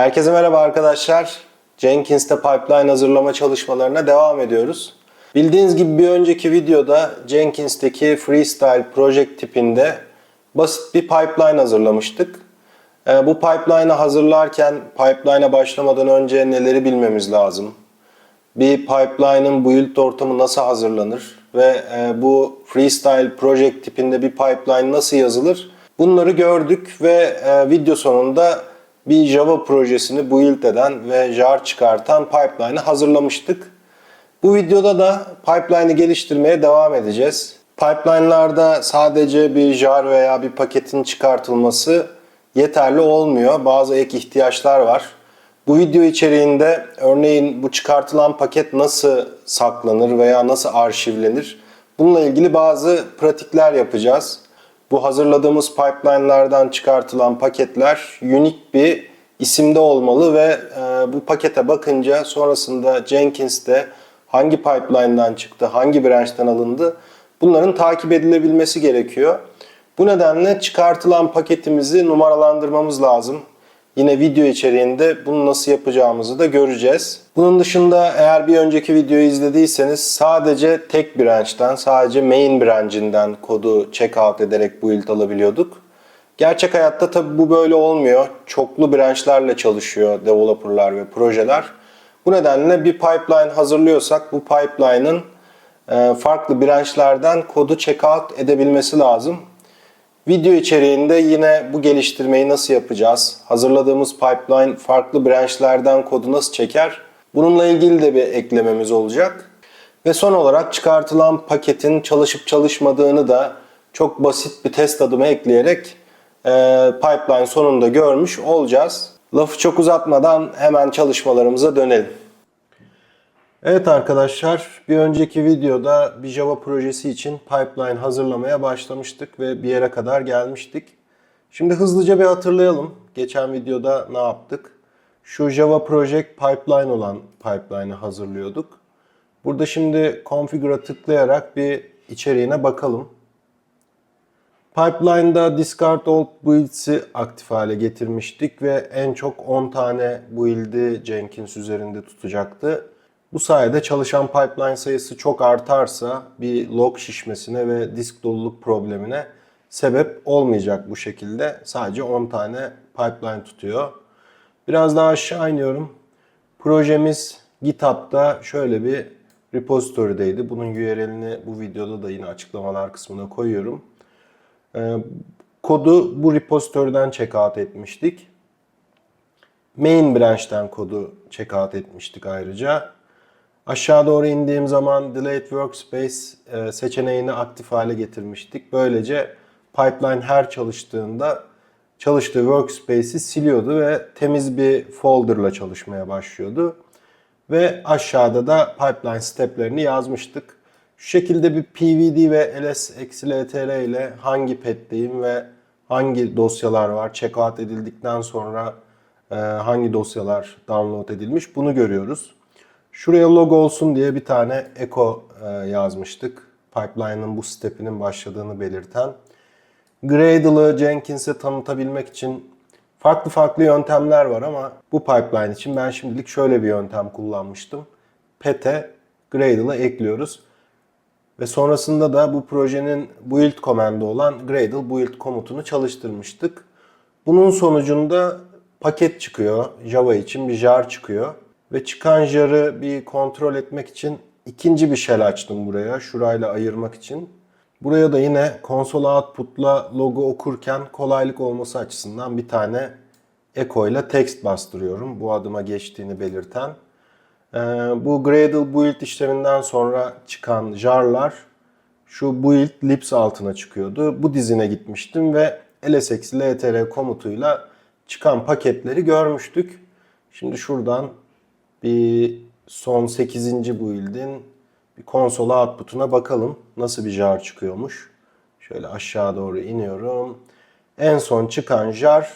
Herkese merhaba arkadaşlar. Jenkins'te pipeline hazırlama çalışmalarına devam ediyoruz. Bildiğiniz gibi bir önceki videoda Jenkins'teki Freestyle Project tipinde basit bir pipeline hazırlamıştık. Ee, Bu pipeline'ı hazırlarken pipeline'a başlamadan önce neleri bilmemiz lazım? Bir pipeline'ın build ortamı nasıl hazırlanır ve e, bu freestyle project tipinde bir pipeline nasıl yazılır? Bunları gördük ve e, video sonunda bir Java projesini build eden ve jar çıkartan pipeline'ı hazırlamıştık. Bu videoda da pipeline'ı geliştirmeye devam edeceğiz. Pipeline'larda sadece bir jar veya bir paketin çıkartılması yeterli olmuyor. Bazı ek ihtiyaçlar var. Bu video içeriğinde örneğin bu çıkartılan paket nasıl saklanır veya nasıl arşivlenir? Bununla ilgili bazı pratikler yapacağız. Bu hazırladığımız pipeline'lardan çıkartılan paketler unique bir isimde olmalı ve e, bu pakete bakınca sonrasında Jenkins'te hangi pipeline'dan çıktı, hangi branch'ten alındı bunların takip edilebilmesi gerekiyor. Bu nedenle çıkartılan paketimizi numaralandırmamız lazım. Yine video içeriğinde bunu nasıl yapacağımızı da göreceğiz. Bunun dışında eğer bir önceki videoyu izlediyseniz sadece tek branch'ten, sadece main branch'inden kodu checkout ederek build alabiliyorduk. Gerçek hayatta tabi bu böyle olmuyor. Çoklu branch'lerle çalışıyor developerlar ve projeler. Bu nedenle bir pipeline hazırlıyorsak bu pipeline'ın e, farklı branch'lerden kodu checkout edebilmesi lazım. Video içeriğinde yine bu geliştirmeyi nasıl yapacağız? Hazırladığımız pipeline farklı branchlerden kodu nasıl çeker? Bununla ilgili de bir eklememiz olacak. Ve son olarak çıkartılan paketin çalışıp çalışmadığını da çok basit bir test adımı ekleyerek e, pipeline sonunda görmüş olacağız. Lafı çok uzatmadan hemen çalışmalarımıza dönelim. Evet arkadaşlar, bir önceki videoda bir Java projesi için pipeline hazırlamaya başlamıştık ve bir yere kadar gelmiştik. Şimdi hızlıca bir hatırlayalım. Geçen videoda ne yaptık? Şu Java Project Pipeline olan pipeline'ı hazırlıyorduk. Burada şimdi Configure'a tıklayarak bir içeriğine bakalım. Pipeline'da Discard Old Builds'i aktif hale getirmiştik ve en çok 10 tane build'i Jenkins üzerinde tutacaktı. Bu sayede çalışan pipeline sayısı çok artarsa bir log şişmesine ve disk doluluk problemine sebep olmayacak bu şekilde. Sadece 10 tane pipeline tutuyor. Biraz daha aşağı iniyorum. Projemiz GitHub'da şöyle bir repository'deydi. Bunun URL'ini bu videoda da yine açıklamalar kısmına koyuyorum. Ee, kodu bu repository'den checkout etmiştik. Main branch'ten kodu checkout etmiştik ayrıca. Aşağı doğru indiğim zaman Delete Workspace e, seçeneğini aktif hale getirmiştik. Böylece pipeline her çalıştığında çalıştığı workspace'i siliyordu ve temiz bir folderla çalışmaya başlıyordu. Ve aşağıda da pipeline steplerini yazmıştık. Şu şekilde bir pvd ve ls-ltr ile hangi pet'teyim ve hangi dosyalar var checkout edildikten sonra e, hangi dosyalar download edilmiş bunu görüyoruz. Şuraya log olsun diye bir tane echo e, yazmıştık. Pipeline'ın bu step'inin başladığını belirten. Gradle'ı Jenkins'e tanıtabilmek için farklı farklı yöntemler var ama bu pipeline için ben şimdilik şöyle bir yöntem kullanmıştım. Pet'e Gradle'ı ekliyoruz. Ve sonrasında da bu projenin build komandı olan Gradle build komutunu çalıştırmıştık. Bunun sonucunda paket çıkıyor. Java için bir jar çıkıyor. Ve çıkan jarı bir kontrol etmek için ikinci bir shell açtım buraya. Şurayla ayırmak için. Buraya da yine konsol output'la logo okurken kolaylık olması açısından bir tane echo ile text bastırıyorum. Bu adıma geçtiğini belirten. Ee, bu Gradle build işleminden sonra çıkan jarlar şu build lips altına çıkıyordu. Bu dizine gitmiştim ve lsx ltr komutuyla çıkan paketleri görmüştük. Şimdi şuradan bir son 8. build'in bir konsol output'una bakalım. Nasıl bir jar çıkıyormuş. Şöyle aşağı doğru iniyorum. En son çıkan jar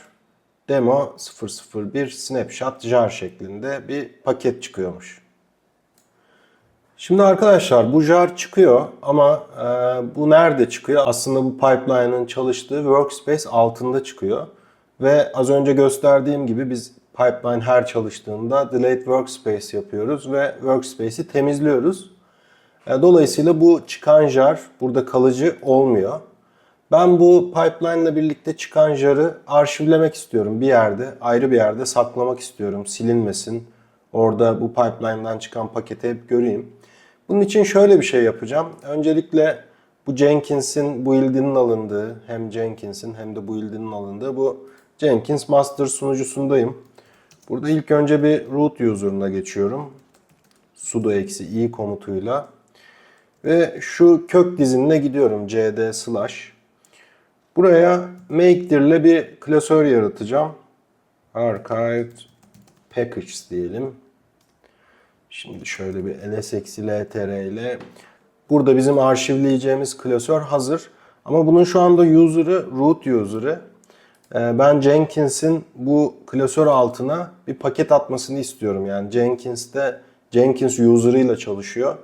demo 001 snapshot jar şeklinde bir paket çıkıyormuş. Şimdi arkadaşlar bu jar çıkıyor ama e, bu nerede çıkıyor? Aslında bu pipeline'ın çalıştığı workspace altında çıkıyor. Ve az önce gösterdiğim gibi biz pipeline her çalıştığında delete workspace yapıyoruz ve workspace'i temizliyoruz. E, Dolayısıyla bu çıkan jar burada kalıcı olmuyor. Ben bu pipeline ile birlikte çıkan jarı arşivlemek istiyorum bir yerde, ayrı bir yerde saklamak istiyorum, silinmesin. Orada bu pipeline'dan çıkan paketi hep göreyim. Bunun için şöyle bir şey yapacağım. Öncelikle bu Jenkins'in build'inin alındığı, hem Jenkins'in hem de build'inin alındığı bu Jenkins master sunucusundayım. Burada ilk önce bir root user'ına geçiyorum. sudo eksi i komutuyla. Ve şu kök dizinine gidiyorum cd slash. Buraya makedir ile bir klasör yaratacağım. Archived package diyelim. Şimdi şöyle bir ls-ltr ile burada bizim arşivleyeceğimiz klasör hazır. Ama bunun şu anda user'ı root user'ı. Ee, Ben Jenkins'in bu klasör altına bir paket atmasını istiyorum. Yani Jenkins'te Jenkins user'ıyla çalışıyor.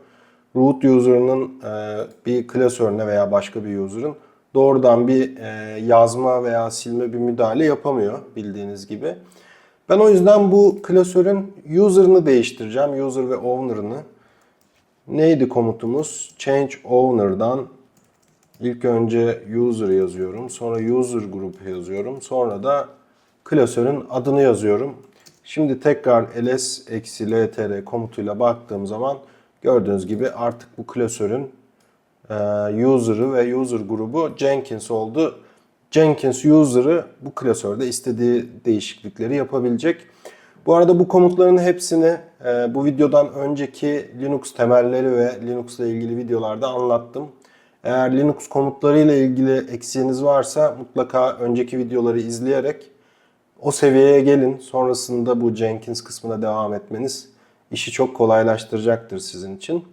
Root user'ının e, bir klasörüne veya başka bir user'ın doğrudan bir e, yazma veya silme bir müdahale yapamıyor bildiğiniz gibi. Ben o yüzden bu klasörün user'ını değiştireceğim. User ve owner'ını. Neydi komutumuz? Change owner'dan ilk önce user yazıyorum. Sonra user group yazıyorum. Sonra da klasörün adını yazıyorum. Şimdi tekrar ls-ltr komutuyla baktığım zaman gördüğünüz gibi artık bu klasörün e, user'ı ve user grubu Jenkins oldu. Jenkins user'ı bu klasörde istediği değişiklikleri yapabilecek. Bu arada bu komutların hepsini e, bu videodan önceki Linux temelleri ve Linux ile ilgili videolarda anlattım. Eğer Linux komutlarıyla ilgili eksiğiniz varsa mutlaka önceki videoları izleyerek o seviyeye gelin. Sonrasında bu Jenkins kısmına devam etmeniz işi çok kolaylaştıracaktır sizin için.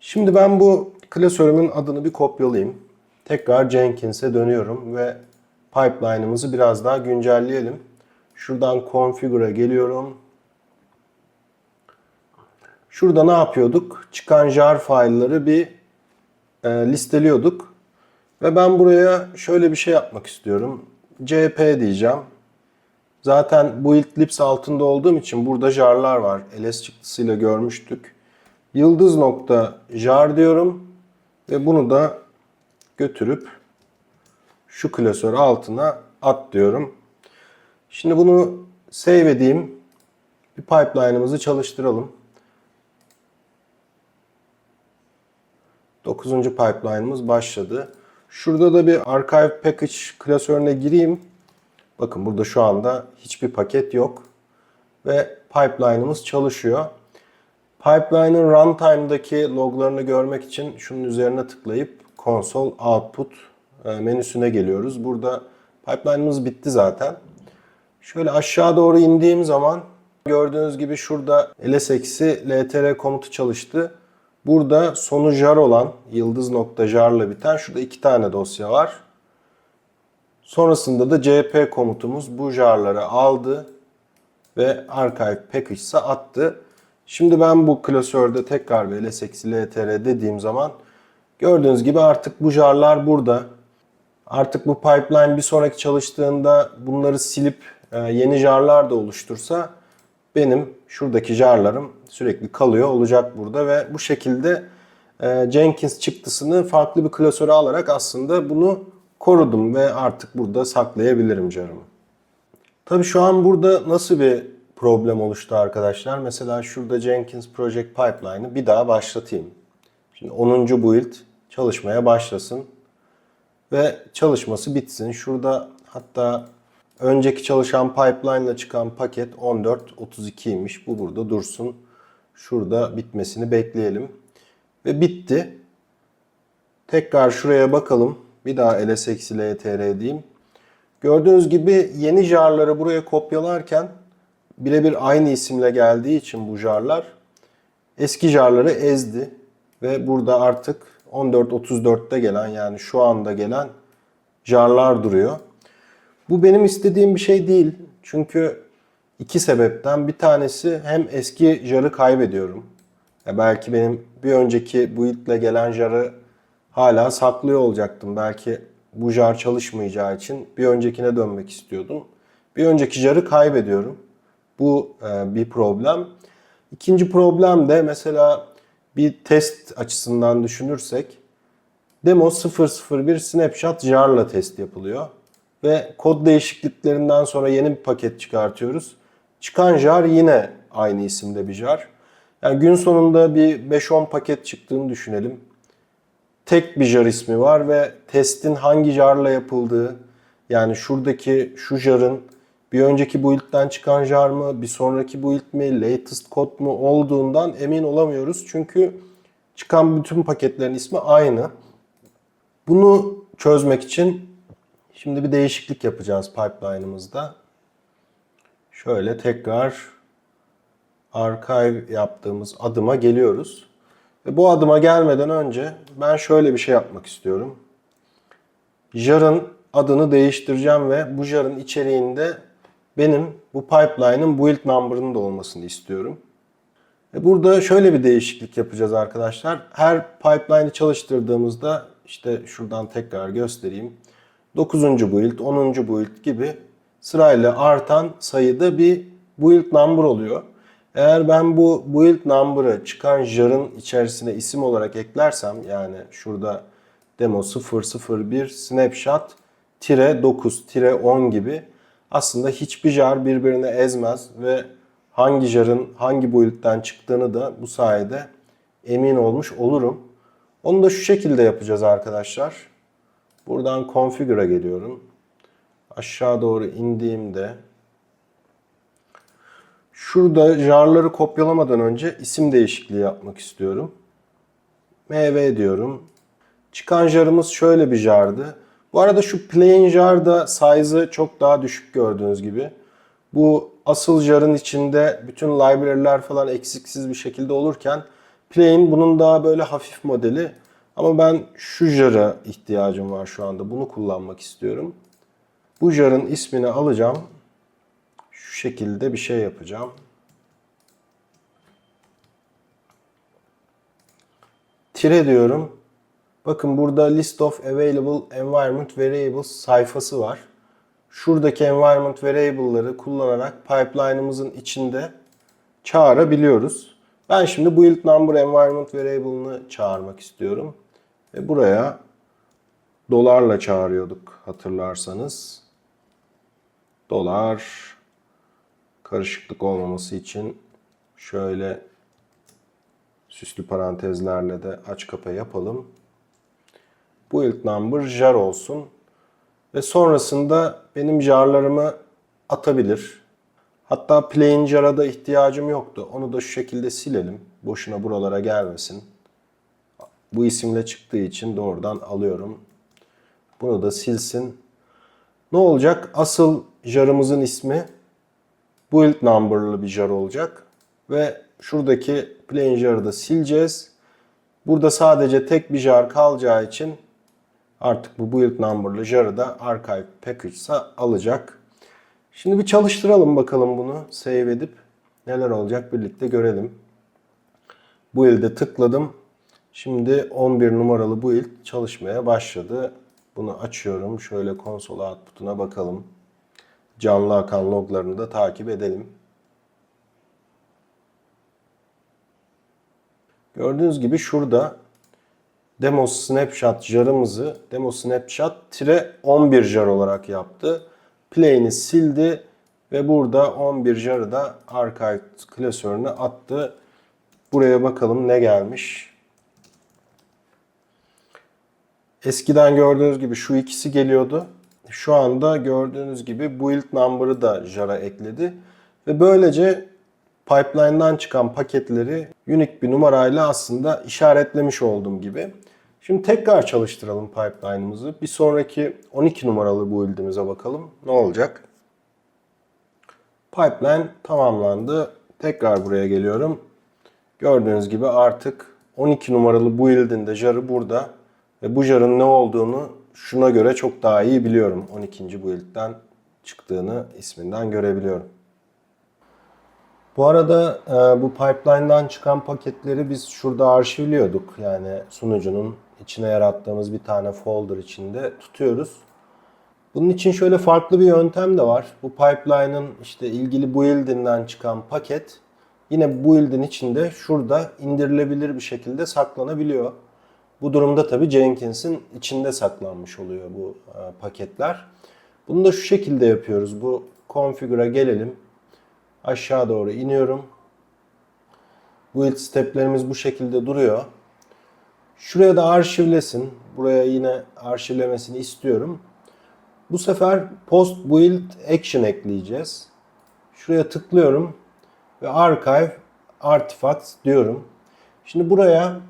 Şimdi ben bu klasörümün adını bir kopyalayayım. Tekrar Jenkins'e dönüyorum ve pipeline'ımızı biraz daha güncelleyelim. Şuradan configure'a geliyorum. Şurada ne yapıyorduk? Çıkan jar failleri bir e, listeliyorduk. Ve ben buraya şöyle bir şey yapmak istiyorum. cp diyeceğim. Zaten bu ilk lips altında olduğum için burada jarlar var. ls çıktısıyla görmüştük. Yıldız nokta jar diyorum. Ve bunu da götürüp şu klasör altına at diyorum. Şimdi bunu save edeyim. Bir pipeline'ımızı çalıştıralım. 9. pipeline'ımız başladı. Şurada da bir archive package klasörüne gireyim. Bakın burada şu anda hiçbir paket yok. Ve pipeline'ımız çalışıyor. Pipeline'ın runtime'daki loglarını görmek için şunun üzerine tıklayıp console output e, menüsüne geliyoruz. Burada pipeline'ımız bitti zaten. Şöyle aşağı doğru indiğim zaman gördüğünüz gibi şurada ls-ltr komutu çalıştı. Burada sonu jar olan yıldız.jar'la biten şurada iki tane dosya var. Sonrasında da cp komutumuz bu jarları aldı ve archive package'sa attı. Şimdi ben bu klasörde tekrar bir ls-ltr dediğim zaman gördüğünüz gibi artık bu jarlar burada. Artık bu pipeline bir sonraki çalıştığında bunları silip e, yeni jarlar da oluştursa benim şuradaki jarlarım sürekli kalıyor olacak burada ve bu şekilde e, Jenkins çıktısını farklı bir klasöre alarak aslında bunu korudum ve artık burada saklayabilirim jarımı. Tabi şu an burada nasıl bir problem oluştu arkadaşlar? Mesela şurada Jenkins Project Pipeline'ı bir daha başlatayım. Şimdi 10. build çalışmaya başlasın ve çalışması bitsin. Şurada hatta önceki çalışan pipeline ile çıkan paket 14.32'ymiş. Bu burada dursun. Şurada bitmesini bekleyelim. Ve bitti. Tekrar şuraya bakalım. Bir daha ls-ltr diyeyim. Gördüğünüz gibi yeni jarları buraya kopyalarken birebir aynı isimle geldiği için bu jarlar eski jarları ezdi. Ve burada artık 14.34'te gelen yani şu anda gelen jarlar duruyor. Bu benim istediğim bir şey değil. Çünkü iki sebepten bir tanesi hem eski jarı kaybediyorum. Ya belki benim bir önceki build ile gelen jarı hala saklıyor olacaktım. Belki bu jar çalışmayacağı için bir öncekine dönmek istiyordum. Bir önceki jarı kaybediyorum. Bu e, bir problem. İkinci problem de mesela bir test açısından düşünürsek Demo 001 snapshot jarla test yapılıyor. Ve kod değişikliklerinden sonra yeni bir paket çıkartıyoruz. Çıkan jar yine aynı isimde bir jar. Yani gün sonunda bir 5-10 paket çıktığını düşünelim. Tek bir jar ismi var ve testin hangi jarla yapıldığı, yani şuradaki şu jarın bir önceki build'den çıkan jar mı, bir sonraki build mi, latest code mu olduğundan emin olamıyoruz. Çünkü çıkan bütün paketlerin ismi aynı. Bunu çözmek için şimdi bir değişiklik yapacağız pipeline'ımızda. Şöyle tekrar archive yaptığımız adıma geliyoruz. Ve bu adıma gelmeden önce ben şöyle bir şey yapmak istiyorum. Jar'ın adını değiştireceğim ve bu jar'ın içeriğinde benim bu pipeline'ın build number'ının da olmasını istiyorum. Ve burada şöyle bir değişiklik yapacağız arkadaşlar. Her pipeline'ı çalıştırdığımızda işte şuradan tekrar göstereyim. 9. build, 10. build gibi sırayla artan sayıda bir build number oluyor. Eğer ben bu build number'ı çıkan jar'ın içerisine isim olarak eklersem yani şurada demo 001 snapshot tire 9 tire 10 gibi aslında hiçbir jar birbirini ezmez ve hangi jar'ın hangi build'den çıktığını da bu sayede emin olmuş olurum. Onu da şu şekilde yapacağız arkadaşlar. Buradan configure'a geliyorum. Aşağı doğru indiğimde şurada jarları kopyalamadan önce isim değişikliği yapmak istiyorum. MV diyorum. Çıkan jarımız şöyle bir jardı. Bu arada şu plain jar da size'ı çok daha düşük gördüğünüz gibi. Bu asıl jarın içinde bütün library'ler falan eksiksiz bir şekilde olurken plain bunun daha böyle hafif modeli. Ama ben şu jar'a ihtiyacım var şu anda. Bunu kullanmak istiyorum. Bu jar'ın ismini alacağım. Şu şekilde bir şey yapacağım. Tire diyorum. Bakın burada list of available environment variables sayfası var. Şuradaki environment variable'ları kullanarak pipeline'ımızın içinde çağırabiliyoruz. Ben şimdi build number environment variable'ını çağırmak istiyorum. Ve buraya dolarla çağırıyorduk hatırlarsanız. Dolar karışıklık olmaması için şöyle süslü parantezlerle de aç kapa yapalım. Build number jar olsun. Ve sonrasında benim jarlarımı atabilir. Hatta plain jar'a da ihtiyacım yoktu. Onu da şu şekilde silelim. Boşuna buralara gelmesin. Bu isimle çıktığı için doğrudan alıyorum. Bunu da silsin. Ne olacak? Asıl jarımızın ismi build number'lı bir jar olacak. Ve şuradaki plain jar'ı da sileceğiz. Burada sadece tek bir jar kalacağı için artık bu build number'lı jar'ı da archive package'sa alacak. Şimdi bir çalıştıralım bakalım bunu. Save edip neler olacak birlikte görelim. Build'e tıkladım. Şimdi 11 numaralı build çalışmaya başladı. Bunu açıyorum. Şöyle konsol output'una bakalım. Canlı akan loglarını da takip edelim. Gördüğünüz gibi şurada demo snapshot jarımızı demo snapshot tire 11 jar olarak yaptı. Play'ini sildi ve burada 11 jarı da archive klasörüne attı. Buraya bakalım ne gelmiş. Eskiden gördüğünüz gibi şu ikisi geliyordu. Şu anda gördüğünüz gibi build number'ı da jar'a ekledi. Ve böylece pipeline'dan çıkan paketleri unique bir numarayla aslında işaretlemiş olduğum gibi. Şimdi tekrar çalıştıralım pipeline'ımızı. Bir sonraki 12 numaralı build'imize bakalım. Ne olacak? Pipeline tamamlandı. Tekrar buraya geliyorum. Gördüğünüz gibi artık 12 numaralı build'in de jarı burada. Ve bu jarın ne olduğunu şuna göre çok daha iyi biliyorum. 12. build'den çıktığını isminden görebiliyorum. Bu arada e, bu pipeline'dan çıkan paketleri biz şurada arşivliyorduk. Yani sunucunun içine yarattığımız bir tane folder içinde tutuyoruz. Bunun için şöyle farklı bir yöntem de var. Bu pipeline'ın işte ilgili build'inden çıkan paket yine build'in içinde şurada indirilebilir bir şekilde saklanabiliyor. Bu durumda tabii Jenkins'in içinde saklanmış oluyor bu e, paketler. Bunu da şu şekilde yapıyoruz. Bu configure'a gelelim. Aşağı doğru iniyorum. Build steplerimiz bu şekilde duruyor. Şuraya da arşivlesin. Buraya yine arşivlemesini istiyorum. Bu sefer post build action ekleyeceğiz. Şuraya tıklıyorum ve archive artifacts diyorum. Şimdi buraya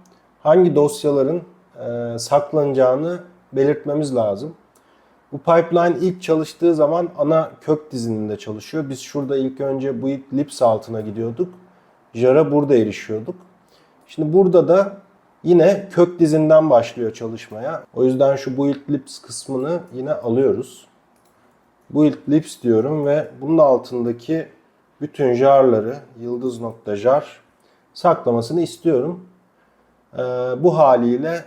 hangi dosyaların e, saklanacağını belirtmemiz lazım. Bu pipeline ilk çalıştığı zaman ana kök dizininde çalışıyor. Biz şurada ilk önce build libs altına gidiyorduk. Jar'a burada erişiyorduk. Şimdi burada da yine kök dizinden başlıyor çalışmaya. O yüzden şu build libs kısmını yine alıyoruz. Build libs diyorum ve bunun altındaki bütün jarları yıldız.jar saklamasını istiyorum. Ee, bu haliyle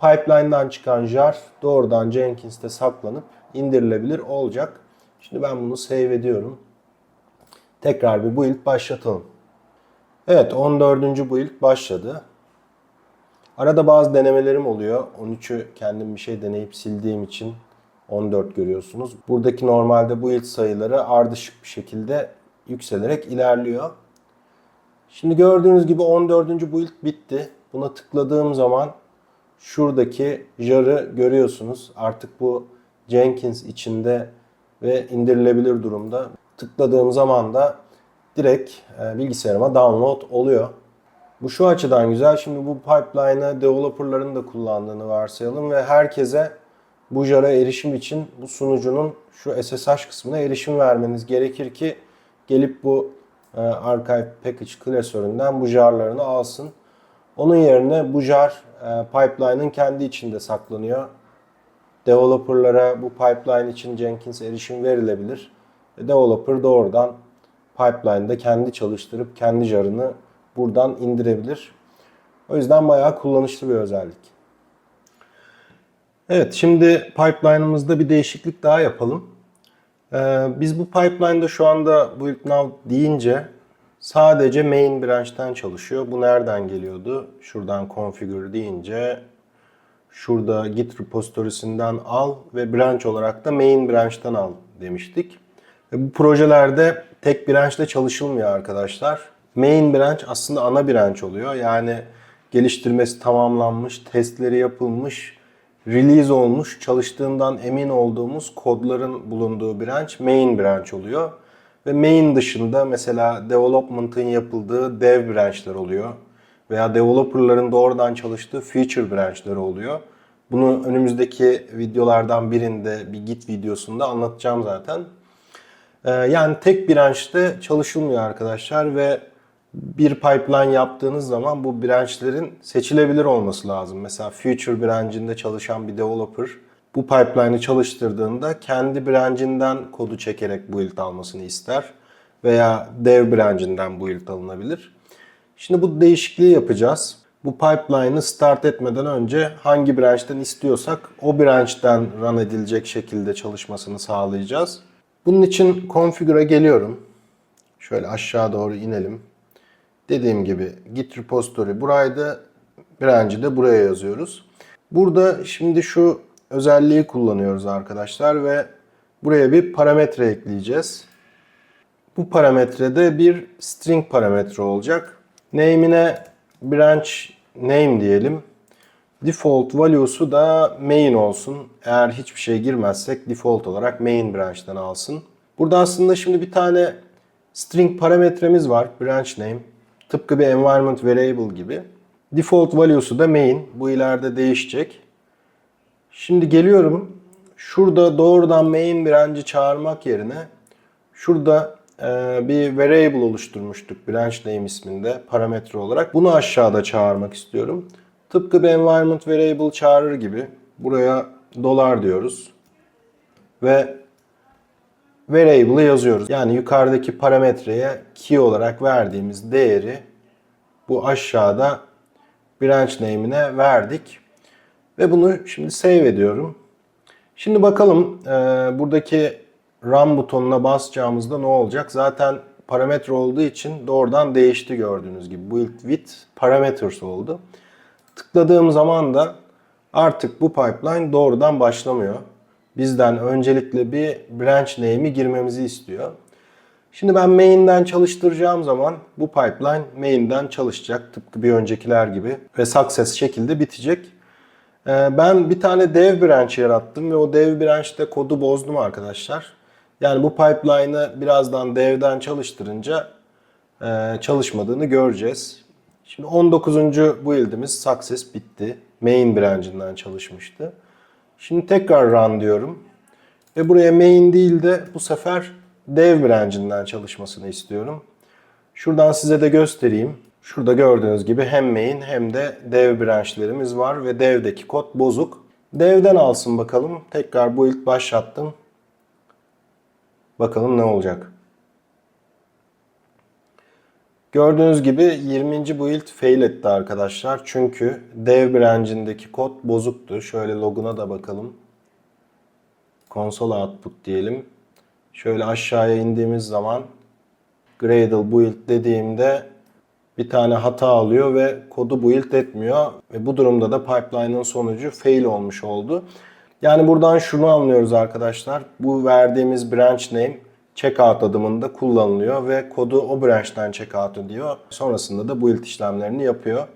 pipeline'dan çıkan jar doğrudan Jenkins'te saklanıp indirilebilir olacak. Şimdi ben bunu save ediyorum. Tekrar bir build başlatalım. Evet 14. build başladı. Arada bazı denemelerim oluyor. 13'ü kendim bir şey deneyip sildiğim için 14 görüyorsunuz. Buradaki normalde build sayıları ardışık bir şekilde yükselerek ilerliyor. Şimdi gördüğünüz gibi 14. build bitti. Buna tıkladığım zaman şuradaki jar'ı görüyorsunuz. Artık bu Jenkins içinde ve indirilebilir durumda. Tıkladığım zaman da direkt e, bilgisayarıma download oluyor. Bu şu açıdan güzel. Şimdi bu pipeline'ı developerların da kullandığını varsayalım ve herkese bu jar'a erişim için bu sunucunun şu SSH kısmına erişim vermeniz gerekir ki gelip bu e, archive package klasöründen bu jarlarını alsın. Onun yerine bu jar e, pipeline'ın kendi içinde saklanıyor. Developerlara bu pipeline için Jenkins erişim verilebilir. E, developer doğrudan pipeline'da kendi çalıştırıp kendi jarını buradan indirebilir. O yüzden bayağı kullanışlı bir özellik. Evet şimdi pipeline'ımızda bir değişiklik daha yapalım. Ee, biz bu pipeline'da şu anda build now deyince sadece main branch'ten çalışıyor. Bu nereden geliyordu? Şuradan configure deyince şurada git repository'sinden al ve branch olarak da main branch'tan al demiştik. Ve bu projelerde tek branch'le çalışılmıyor arkadaşlar. Main branch aslında ana branch oluyor. Yani geliştirmesi tamamlanmış, testleri yapılmış, release olmuş, çalıştığından emin olduğumuz kodların bulunduğu branch main branch oluyor. Ve main dışında mesela development'ın yapıldığı dev branchler oluyor. Veya developerların doğrudan çalıştığı feature branchleri oluyor. Bunu önümüzdeki videolardan birinde bir git videosunda anlatacağım zaten. Ee, yani tek branch'te çalışılmıyor arkadaşlar ve bir pipeline yaptığınız zaman bu branchlerin seçilebilir olması lazım. Mesela Future branch'inde çalışan bir developer bu pipeline'ı çalıştırdığında kendi branch'inden kodu çekerek build almasını ister. Veya dev branch'inden build alınabilir. Şimdi bu değişikliği yapacağız. Bu pipeline'ı start etmeden önce hangi branch'ten istiyorsak o branch'ten run edilecek şekilde çalışmasını sağlayacağız. Bunun için configure'a geliyorum. Şöyle aşağı doğru inelim. Dediğim gibi git repository buraydı. Branch'i de buraya yazıyoruz. Burada şimdi şu özelliği kullanıyoruz arkadaşlar ve buraya bir parametre ekleyeceğiz. Bu parametrede bir string parametre olacak. Name'ine branch name diyelim. Default value'su da main olsun. Eğer hiçbir şey girmezsek default olarak main branch'tan alsın. Burada aslında şimdi bir tane string parametremiz var. Branch name. Tıpkı bir environment variable gibi. Default value'su da main. Bu ileride değişecek. Şimdi geliyorum. Şurada doğrudan main branch'i çağırmak yerine şurada e, bir variable oluşturmuştuk branch name isminde parametre olarak. Bunu aşağıda çağırmak istiyorum. Tıpkı bir environment variable çağırır gibi buraya dolar diyoruz. Ve variable'ı yazıyoruz. Yani yukarıdaki parametreye key olarak verdiğimiz değeri bu aşağıda branch name'ine verdik. Ve bunu şimdi save ediyorum. Şimdi bakalım e, buradaki Run butonuna basacağımızda ne olacak? Zaten parametre olduğu için doğrudan değişti gördüğünüz gibi. Build with parameters oldu. Tıkladığım zaman da artık bu pipeline doğrudan başlamıyor. Bizden öncelikle bir branch name'i girmemizi istiyor. Şimdi ben main'den çalıştıracağım zaman bu pipeline main'den çalışacak tıpkı bir öncekiler gibi ve success şekilde bitecek. Ee, Ben bir tane dev branch yarattım ve o dev branch'te kodu bozdum arkadaşlar. Yani bu pipeline'ı birazdan dev'den çalıştırınca e, çalışmadığını göreceğiz. Şimdi 19. build'imiz success bitti. Main branch'inden çalışmıştı. Şimdi tekrar run diyorum. Ve buraya main değil de bu sefer dev branch'inden çalışmasını istiyorum. Şuradan size de göstereyim. Şurada gördüğünüz gibi hem main hem de dev branchlerimiz var ve dev'deki kod bozuk. Dev'den alsın bakalım. Tekrar build başlattım. Bakalım ne olacak. Gördüğünüz gibi 20. build fail etti arkadaşlar. Çünkü dev branch'indeki kod bozuktu. Şöyle loguna da bakalım. Console output diyelim. Şöyle aşağıya indiğimiz zaman Gradle build dediğimde bir tane hata alıyor ve kodu build etmiyor. Ve bu durumda da pipeline'ın sonucu fail olmuş oldu. Yani buradan şunu anlıyoruz arkadaşlar. Bu verdiğimiz branch name checkout adımında kullanılıyor ve kodu o branch'ten checkout ediyor. Sonrasında da build işlemlerini yapıyor.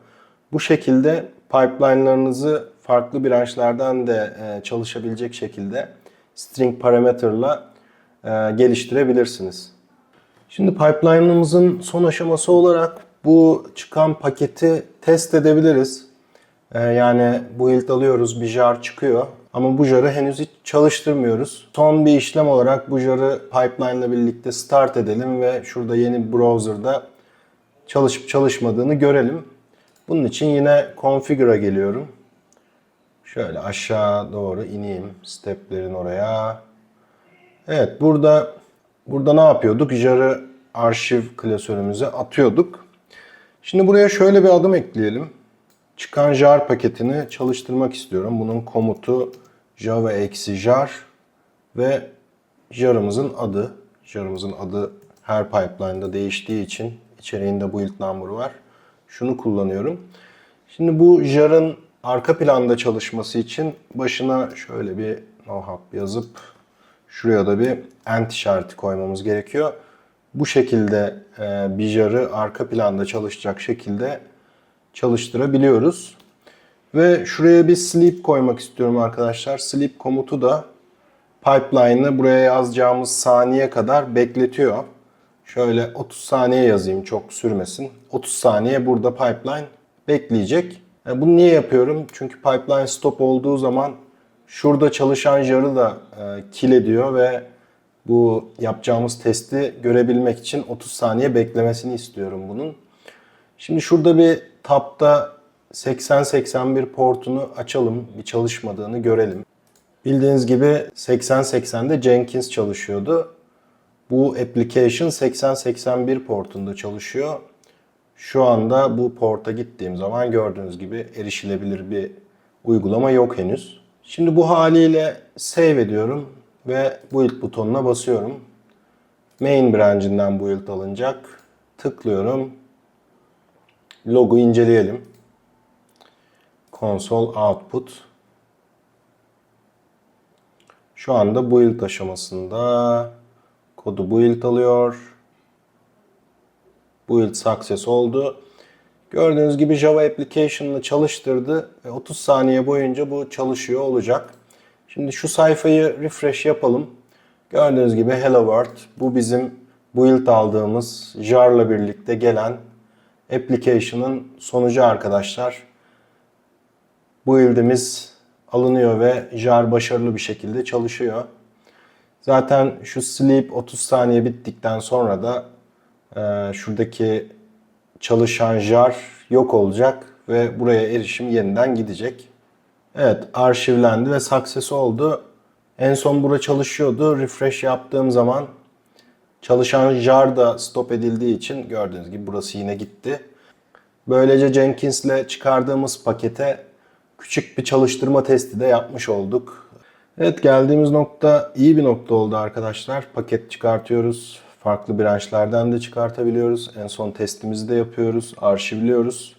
Bu şekilde pipeline'larınızı farklı branchlardan de e, çalışabilecek şekilde string parameter'la e, geliştirebilirsiniz. Şimdi pipeline'ımızın son aşaması olarak bu çıkan paketi test edebiliriz. Ee, yani build alıyoruz, bir jar çıkıyor. Ama bu jarı henüz hiç çalıştırmıyoruz. Son bir işlem olarak bu jarı pipeline ile birlikte start edelim ve şurada yeni browser'da çalışıp çalışmadığını görelim. Bunun için yine configure'a geliyorum. Şöyle aşağı doğru ineyim steplerin oraya. Evet burada burada ne yapıyorduk? Jar'ı arşiv klasörümüze atıyorduk. Şimdi buraya şöyle bir adım ekleyelim. Çıkan jar paketini çalıştırmak istiyorum. Bunun komutu java eksi jar ve jarımızın adı. Jarımızın adı her pipeline'da değiştiği için içeriğinde build number var. Şunu kullanıyorum. Şimdi bu jarın arka planda çalışması için başına şöyle bir nohap yazıp şuraya da bir ent işareti koymamız gerekiyor. Bu şekilde e, bir jarı arka planda çalışacak şekilde çalıştırabiliyoruz. Ve şuraya bir sleep koymak istiyorum arkadaşlar. Sleep komutu da pipeline'ı buraya yazacağımız saniye kadar bekletiyor. Şöyle 30 saniye yazayım çok sürmesin. 30 saniye burada pipeline bekleyecek. Yani bunu niye yapıyorum? Çünkü pipeline stop olduğu zaman şurada çalışan jarı da e, kill ediyor ve bu yapacağımız testi görebilmek için 30 saniye beklemesini istiyorum bunun. Şimdi şurada bir tab'da 8081 portunu açalım. Bir çalışmadığını görelim. Bildiğiniz gibi 8080'de Jenkins çalışıyordu. Bu application 8081 portunda çalışıyor. Şu anda bu porta gittiğim zaman gördüğünüz gibi erişilebilir bir uygulama yok henüz. Şimdi bu haliyle save ediyorum ve build butonuna basıyorum. Main branch'inden build alınacak. Tıklıyorum. Logu inceleyelim. Console output. Şu anda build aşamasında kodu build alıyor. Build success oldu. Gördüğünüz gibi Java application'ını çalıştırdı ve 30 saniye boyunca bu çalışıyor olacak. Şimdi şu sayfayı refresh yapalım. Gördüğünüz gibi Hello World. Bu bizim build aldığımız jarla birlikte gelen application'ın sonucu arkadaşlar. Build'imiz alınıyor ve jar başarılı bir şekilde çalışıyor. Zaten şu sleep 30 saniye bittikten sonra da e, şuradaki çalışan jar yok olacak ve buraya erişim yeniden gidecek. Evet arşivlendi ve success oldu. En son burada çalışıyordu. Refresh yaptığım zaman çalışan jar da stop edildiği için gördüğünüz gibi burası yine gitti. Böylece Jenkins'le çıkardığımız pakete küçük bir çalıştırma testi de yapmış olduk. Evet geldiğimiz nokta iyi bir nokta oldu arkadaşlar. Paket çıkartıyoruz. Farklı branşlardan da çıkartabiliyoruz. En son testimizi de yapıyoruz. Arşivliyoruz.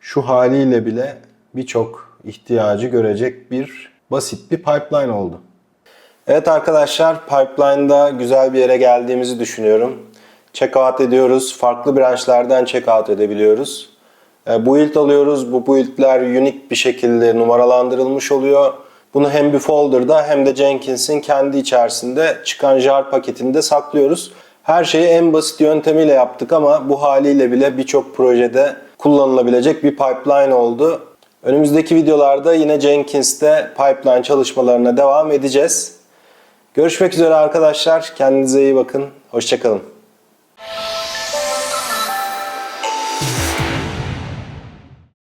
Şu haliyle bile birçok ihtiyacı görecek bir basit bir pipeline oldu. Evet arkadaşlar pipeline'da güzel bir yere geldiğimizi düşünüyorum. Checkout ediyoruz. Farklı branşlardan checkout edebiliyoruz. E, Build alıyoruz. Bu build'ler unique bir şekilde numaralandırılmış oluyor. Bunu hem bir folder'da hem de Jenkins'in kendi içerisinde çıkan jar paketinde saklıyoruz. Her şeyi en basit yöntemiyle yaptık ama bu haliyle bile birçok projede kullanılabilecek bir pipeline oldu. Önümüzdeki videolarda yine Jenkins'te pipeline çalışmalarına devam edeceğiz. Görüşmek üzere arkadaşlar. Kendinize iyi bakın. Hoşçakalın.